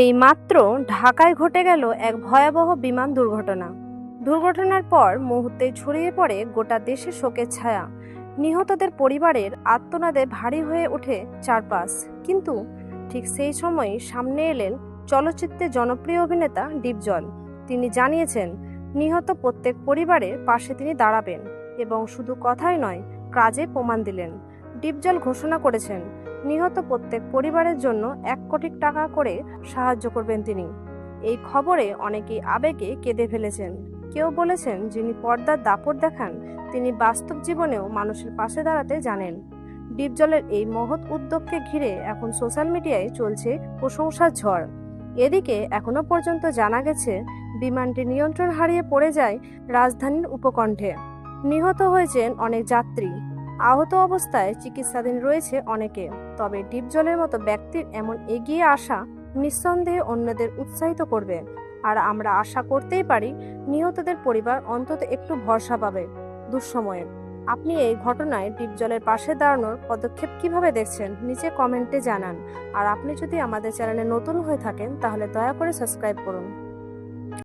এই মাত্র ঢাকায় ঘটে গেল এক ভয়াবহ বিমান দুর্ঘটনা। দুর্ঘটনার পর মুহূর্তে ছড়িয়ে পড়ে গোটা দেশে শোকের ছায়া। নিহতদের পরিবারের আত্মনাদে ভারী হয়ে ওঠে চারপাশ। কিন্তু ঠিক সেই সময় সামনে এলেন চলচ্চিত্রে জনপ্রিয় অভিনেতা ডিপজল তিনি জানিয়েছেন, নিহত প্রত্যেক পরিবারের পাশে তিনি দাঁড়াবেন এবং শুধু কথাই নয়, কাজে প্রমাণ দিলেন। ডিপজল ঘোষণা করেছেন নিহত প্রত্যেক পরিবারের জন্য এক কোটি টাকা করে সাহায্য করবেন তিনি। এই খবরে অনেকেই আবেগে কেঁদে ফেলেছেন। কেউ বলেছেন, যিনি পর্দার দাপট দেখান, তিনি বাস্তব জীবনেও মানুষের পাশে দাঁড়াতে জানেন। ডিপজলের এই মহৎ উদ্যোগকে ঘিরে এখন সোশ্যাল মিডিয়ায় চলছে প্রশংসার ঝড়। এদিকে এখনও পর্যন্ত জানা গেছে, বিমানটি নিয়ন্ত্রণ হারিয়ে পড়ে যায় রাজধানীর উপকণ্ঠে। নিহত হয়েছেন অনেক যাত্রী। আহত অবস্থায় চিকিৎসাধীন রয়েছে অনেকে, তবে ডিপজলের মতো ব্যক্তির এমন এগিয়ে আসা নিঃসন্দেহে অন্যদের উৎসাহিত করবে। আর আমরা আশা করতেই পারি, নিহতদের পরিবার অন্তত একটু ভরসা পাবে। দুঃসময়ে, আপনি এই ঘটনায় ডিপজলের পাশে দাঁড়ানোর পদক্ষেপ কীভাবে দেখছেন, নিচে কমেন্টে জানান। আর আপনি যদি আমাদের চ্যানেলে নতুন হয়ে থাকেন, তাহলে দয়া করে সাবস্ক্রাইব করুন।